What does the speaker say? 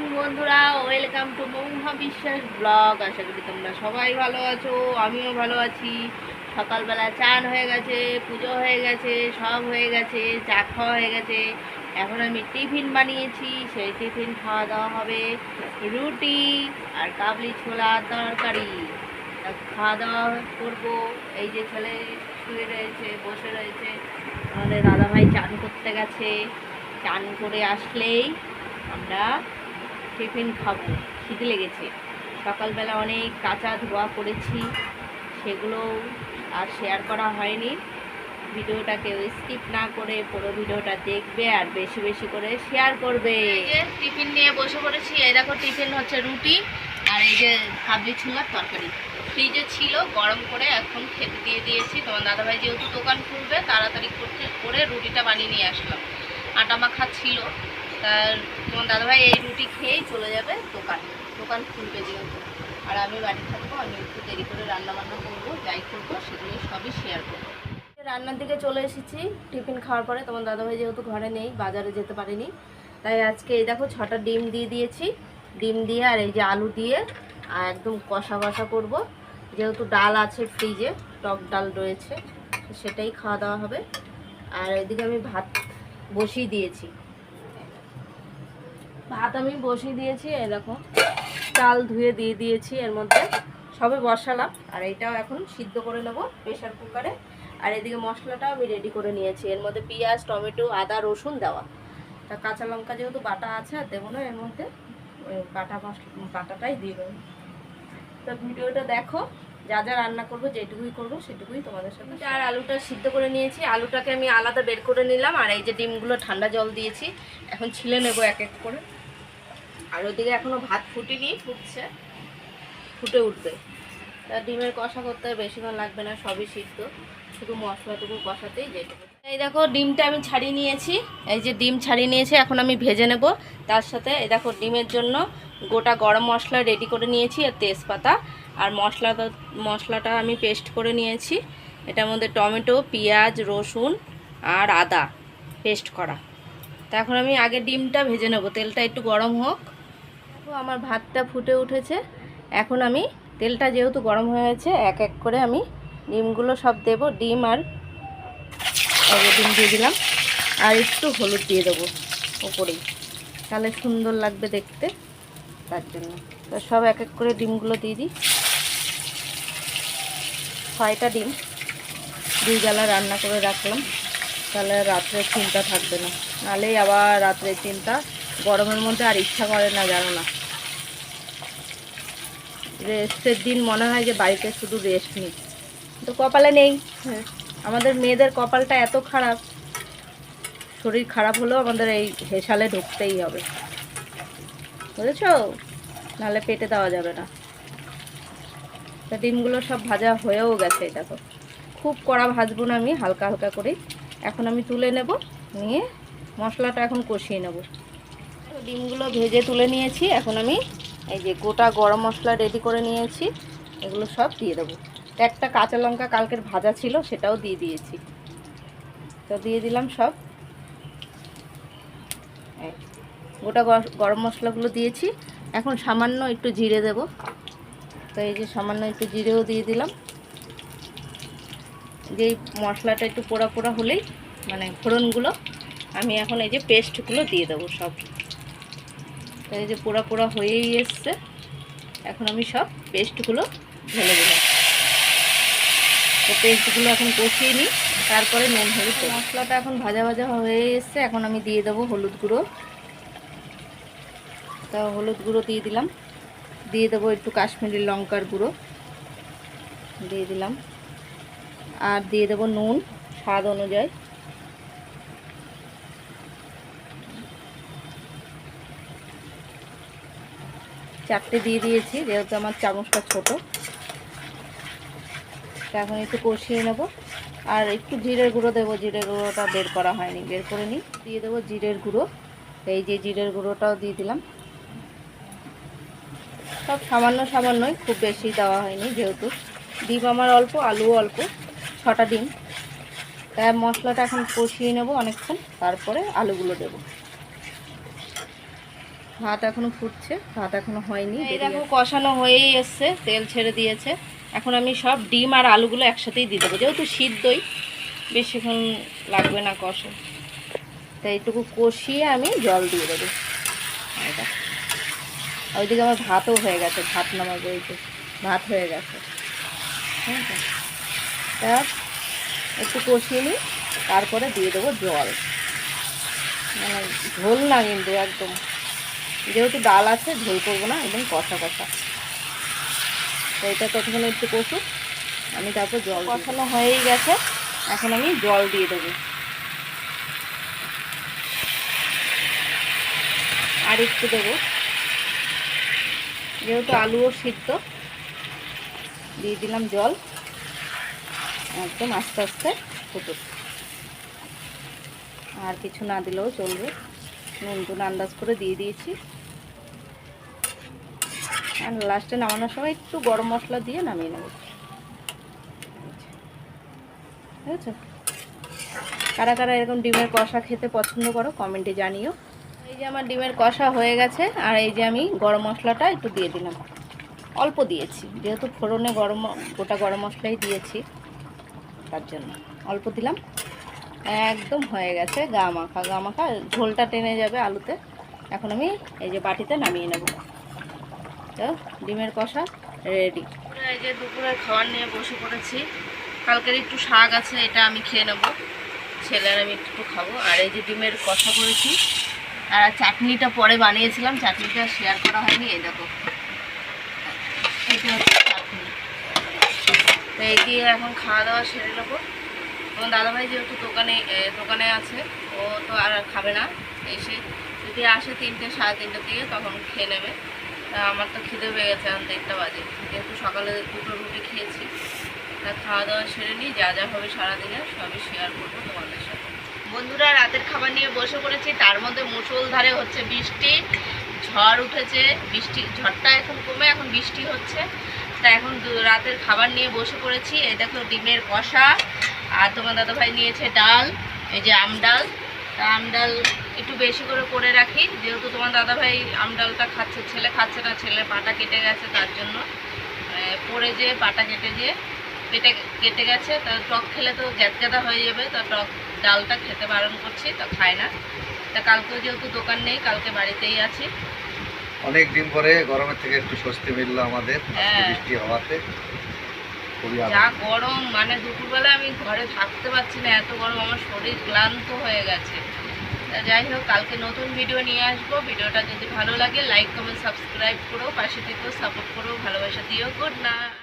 Morning বন্ধুরা, welcome to Mahua বিশ্বাস blog. আশা করি তোমরা সবাই ভালো আছো, আমিও ভালো আছি। সকালবেলা চান হয়ে গেছে, পুজো হয়ে গেছে, সব হয়ে গেছে, চা খাওয়া হয়ে গেছে। এখন আমি টিফিন বানিয়েছি, সেই টিফিন খাওয়া দাওয়া হবে রুটি আর কাবলি ছোলার তরকারি। খাওয়া দাওয়া করব। এই যে ছেলে শুয়ে রয়েছে, বসে রয়েছে, আমাদের দাদাভাই চান করতে গেছে। চান করে আসলেই আমরা টিফিন খাব, খিদে লেগেছে। সকালবেলা অনেক কাঁচা ধোয়া করেছি সেগুলো আর শেয়ার করা হয়নি। ভিডিওটাকে স্কিপ না করে পুরো ভিডিওটা দেখবে আর বেশি বেশি করে শেয়ার করবে। টিফিন নিয়ে বসে পড়েছি, এই দেখো টিফিন হচ্ছে রুটি আর এই যে কাবলি ছোলার তরকারি। ফ্রিজে ছিল, গরম করে এখন খেতে দিয়ে দিয়েছি। তোমার দাদাভাই যেহেতু দোকান খুলবে, তাড়াতাড়ি করতে করে রুটিটা বানিয়ে নিয়ে আসলাম। আটা মাখা ছিল তার তোমার দাদাভাই এই রুটি খেয়েই চলে যাবে দোকান দোকান খুলবে যেহেতু। আর আমি বাড়ি থাকব, আমি একটু দেরি করে রান্না বান্না করব, যাই করব, সেগুলো সবই শেয়ার করব। রান্নার দিকে চলে এসেছি, টিফিন খাওয়ার পরে তোমার দাদাভাই যেহেতু ঘরে নেই, বাজারে যেতে পারেনি, তাই আজকে এই দেখো ছটা ডিম দিয়ে দিয়েছি। ডিম দিয়ে আর এই যে আলু দিয়ে আর একদম কষা কষা করব। যেহেতু ডাল আছে ফ্রিজে, টক ডাল রয়েছে, সেটাই খাওয়া দাওয়া হবে। আর এদিকে আমি ভাত বসিয়ে দিয়েছি। ভাত আমি বসিয়ে দিয়েছি এরকম চাল ধুয়ে দিয়ে দিয়েছি এর মধ্যে। সবে বসালাম, আর এইটাও এখন সিদ্ধ করে নেব প্রেশার কুকারে। আর এদিকে মশলাটাও আমি রেডি করে নিয়েছি। এর মধ্যে পেঁয়াজ, টমেটো, আদা, রসুন দেওয়া। তা কাঁচা লঙ্কা যেহেতু বাটা আছে, আর দেবো না, এর মধ্যে বাটা মশলা, বাটাটাই দিয়ে দেবো। তো ভিডিওটা দেখো, যা যা রান্না করব, যেটুকুই করব, সেটুকুই তোমাদের সাথে আর আলুটা সিদ্ধ করে নিয়েছি। আলুটাকে আমি আলাদা বের করে নিলাম, আর এই যে ডিমগুলো ঠান্ডা জল দিয়েছি, এখন ছিলে নেব এক এক করে। আর ওদিকে এখনও ভাত ফুটিনি, ফুটছে। ফুটে উঠবে। তা ডিমের কষা করতে বেশিক্ষণ লাগবে না, সবই সিদ্ধ। শুধু মশলাটুকু কষাতেই যেটুকু। এই দেখো, ডিমটা আমি ছাড়িয়ে নিয়েছি। এই যে ডিম ছাড়িয়ে নিয়েছি, এখন আমি ভেজে নেব। তার সাথে এই দেখো, ডিমের জন্য গোটা গরম মশলা রেডি করে নিয়েছি আর তেজপাতা। আর মশলাটা মশলাটা আমি পেস্ট করে নিয়েছি। এটার মধ্যে টমেটো, পেঁয়াজ, রসুন আর আদা পেস্ট করা। তা এখন আমি আগে ডিমটা ভেজে নেব। তেলটা একটু গরম হোক। দেখো, আমার ভাতটা ফুটে উঠেছে। এখন আমি তেলটা যেহেতু গরম হয়েছে এক এক করে আমি ডিমগুলো সব দেব, ডিম আর ডিম দিয়ে দিলাম। আর একটু হলুদ দিয়ে দেবো ওপরেই। তাহলে সুন্দর লাগবে দেখতে তার জন্য। তো সব এক এক করে ডিমগুলো দিয়ে দিই। ছয়টা ডিম, দুই বেলা রান্না করে রাখলাম। তাহলে রাত্রে চিন্তা থাকবে না। নাহলেই আবার রাত্রে চিন্তা গরমের মধ্যে আর ইচ্ছা করে না জানো না। রেস্টের দিন মনে হয় যে বাড়িতে শুধু রেস্ট নিই। তো কপালে নেই। হ্যাঁ, আমাদের মেয়েদের কপালটা এত খারাপ। শরীর খারাপ হলেও আমাদের এই হেসালে ঢুকতেই হবে। বুঝেছ? নাহলে পেটে দেওয়া যাবে না। তা ডিমগুলো সব ভাজা হয়েও গেছে দেখো। খুব কড়া ভাজবো না আমি হালকা হালকা করে এখন আমি তুলে নেব নিয়ে মশলাটা এখন কষিয়ে নেব। ডিমগুলো ভেজে তুলে নিয়েছি। এখন আমি এই যে গোটা গরম মশলা রেডি করে নিয়েছি। এগুলো সব দিয়ে দেবো। একটা কাঁচা লঙ্কা কালকের ভাজা ছিল, সেটাও দিয়ে দিয়েছি। তো দিয়ে দিলাম সব। গোটা গরম মশলাগুলো দিয়েছি। এখন সামান্য একটু জিরে দেব। তো এই যে সামান্য একটু জিরেও দিয়ে দিলাম। যেই মশলাটা একটু পোড়া পোড়া হলেই মানে ফোড়নগুলো, আমি এখন এই যে পেস্টগুলো দিয়ে দেবো সব। এই যে পোড়া পোড়া হয়েই এসছে, এখন আমি সব পেস্টগুলো ঢেলে দিলাম তো পেস্টগুলো এখন কষিয়ে নিই, তারপরে নুন, হলুদ মশলাটা এখন ভাজা ভাজা হয়ে এসছে, এখন আমি দিয়ে দেবো হলুদ গুঁড়ো। তা হলুদ গুঁড়ো দিয়ে দিলাম। দিয়ে দেবো একটু কাশ্মীরি লঙ্কার গুঁড়ো। দিয়ে দিলাম। আর দিয়ে দেবো নুন, স্বাদ অনুযায়ী। চারটে দিয়ে দিয়েছি, যেহেতু আমার চামচটা ছোট। এখন একটু কষিয়ে নেব। আর একটু জিরের গুঁড়ো দেবো, জিরের গুঁড়োটা বের করা হয়নি, বের করে নিই। দিয়ে দেবো জিরের গুঁড়ো, এই যে জিরের গুঁড়োটাও দিয়ে দিলাম। সব সামান্য সামান্যই, খুব বেশি দেওয়া হয়নি যেহেতু। ডিম আমার অল্প, আলুও অল্প, ছটা ডিম। তাই মশলাটা এখন কষিয়ে নেব অনেকক্ষণ, তারপরে আলুগুলো দেবো। ভাত এখনও ফুটছে ভাত এখনও হয়নি এই দেখো কষানো হয়েই এসছে তেল ছেড়ে দিয়েছে। এখন আমি সব ডিম আর আলুগুলো একসাথেই দিয়ে দেবো। যেহেতু সিদ্ধই বেশিক্ষণ লাগবে না কষে তাই এইটুকু কষিয়ে আমি জল দিয়ে দেবো। এটা ওইদিকে আমার ভাতও হয়ে গেছে ভাত নামাবো যে ভাত হয়ে গেছে। আছে তা একটু কষিয়ে নিই তারপরে দিয়ে দেবো জল। মানে ঝোল না কিন্তু একদম। যেহেতু ডাল আছে, ঝোল করব না, একদম কষা কষা। তো এটা ততক্ষণ একটু কষুক আমি তারপর জল কষানো হয়েই গেছে। এখন আমি জল দিয়ে দেবো। আর একটু দেবো। যেহেতু আলুও সিদ্ধ, দিয়ে দিলাম জল। একদম আস্তে আস্তে ফুটুক। আর কিছু না দিলেও চলবে। নুন টুন আন্দাজ করে দিয়ে দিয়েছি। আর লাস্টে নামানোর সময় একটু গরম মশলা দিয়ে নামিয়ে নেব। বুঝেছ? কারা কারা এরকম ডিমের কষা খেতে পছন্দ করো কমেন্টে জানিও। এই যে আমার ডিমের কষা হয়ে গেছে, আর এই যে আমি গরম মশলাটা একটু দিয়ে দিলাম। অল্প দিয়েছি, যেহেতু ফোড়নে গরম, গোটা গরম মশলাই দিয়েছি, তার জন্য। অল্প দিলাম। একদম হয়ে গেছে গা মাখা গা মাখা। ঝোলটা টেনে যাবে আলুতে। এখন আমি এই যে বাটিতে নামিয়ে নেব। তো, ডিমের কষা রেডি এই যে দুপুরের খাবার নিয়ে বসে পড়েছি। কালকের একটু শাক আছে, এটা আমি খেয়ে নেব। ছেলের আমি একটু খাব। আর এই যে ডিমের কষা করেছি, আর চাটনিটা পরে বানিয়েছিলাম। চাটনিটা শেয়ার করা হয়নি, এই দেখো। এটা হচ্ছে চাটনি। তো এই দিয়ে এখন খাওয়া দাওয়া সেরে নেব। এবং দাদাভাই যেহেতু দোকানে দোকানে আছে, ও তো আর খাবে না। এসে যদি আসে তিনটে, সাড়ে তিনটের দিকে, তখন খেয়ে নেবে। আমার তো খিদে পেয়ে গেছে এখন দেড়টা বাজে। যেহেতু সকালে দুটো রুটি খেয়েছি, তা খাওয়া দাওয়া সেরে নিই, যা যা হবে সারাদিনে সবই শেয়ার করব তোমাদের সাথে। বন্ধুরা, রাতের খাবার নিয়ে বসে পড়েছি, তার মধ্যে মুসলধারে হচ্ছে বৃষ্টি, ঝড় উঠেছে, বৃষ্টি, ঝড়টা এখন কমে, এখন বৃষ্টি হচ্ছে। তা এখন রাতের খাবার নিয়ে বসে পড়েছি, এই দেখো ডিমের কষা। আর তোমার দাদাভাই নিয়েছে ডাল এই যে আম ডাল। তা আম ডাল একটু বেশি করে করে রাখি যেহেতু তোমার দাদাভাই আম ডালটা খাচ্ছে ছেলে খাচ্ছে না ছেলে পাটা কেটে গেছে তার জন্য। আহ, পড়ে যে পাটা কেটে যে পেটে কেটে গেছে তা টক খেলে তো গ্যাদগ্যাদা হয়ে যাবে তা টক ডালটা খেতে বারণ করছি তা খায় না। তা কালকেও যেহেতু দোকান নেই কালকে বাড়িতেই আছি। অনেক দিন পরে গরমের থেকে একটু স্বস্তি মিললো আমাদের হ্যাঁ। বৃষ্টি হওয়াতে। যা গরম মানে দুপুরবেলা আমি ঘরে থাকতে পারছি না, এত গরম, আমার শরীর ক্লান্ত হয়ে গেছে। তা যাই হোক, কালকে নতুন ভিডিও নিয়ে আসব। ভিডিওটা যদি ভালো লাগে লাইক কমেন্ট সাবস্ক্রাইব করো, পাশে থেকেও সাপোর্ট করো, ভালোবাসা দিও গুড নাইট